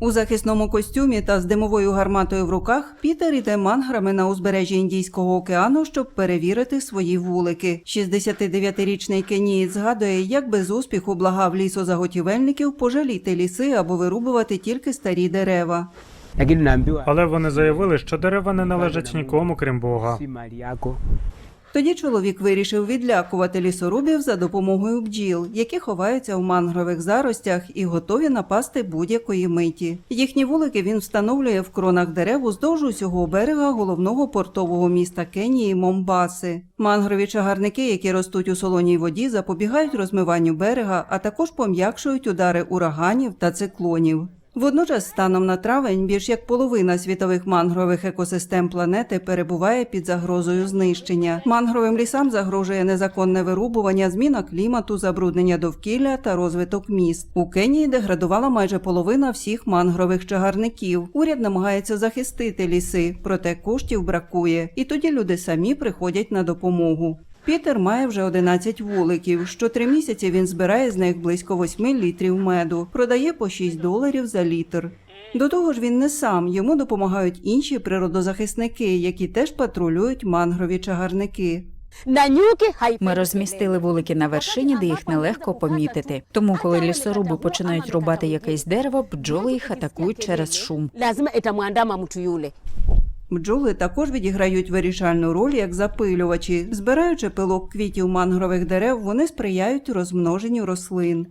У захисному костюмі та з димовою гарматою в руках Пітер іде манграми на узбережжі Індійського океану, щоб перевірити свої вулики. 69-річний кенієць згадує, як без успіху благав лісозаготівельників пожаліти ліси або вирубувати тільки старі дерева. Але вони заявили, що дерева не належать нікому, крім Бога. Тоді чоловік вирішив відлякувати лісорубів за допомогою бджіл, які ховаються в мангрових заростях і готові напасти будь-якої миті. Їхні вулики він встановлює в кронах дерев уздовж усього берега головного портового міста Кенії Момбаси. Мангрові чагарники, які ростуть у солоній воді, запобігають розмиванню берега, а також пом'якшують удари ураганів та циклонів. Водночас, станом на травень, більш як половина світових мангрових екосистем планети перебуває під загрозою знищення. Мангровим лісам загрожує незаконне вирубування, зміна клімату, забруднення довкілля та розвиток міст. У Кенії деградувала майже половина всіх мангрових чагарників. Уряд намагається захистити ліси, проте коштів бракує, і тоді люди самі приходять на допомогу. Пітер має вже 11 вуликів. Що три місяці він збирає з них близько 8 літрів меду, продає по 6 доларів за літр. До того ж, він не сам, йому допомагають інші природозахисники, які теж патрулюють мангрові чагарники. Ми розмістили вулики на вершині, де їх нелегко помітити. Тому, коли лісоруби починають рубати якесь дерево, бджоли їх атакують через шум. Бджоли також відіграють вирішальну роль як запилювачі. Збираючи пилок квітів мангрових дерев, вони сприяють розмноженню рослин.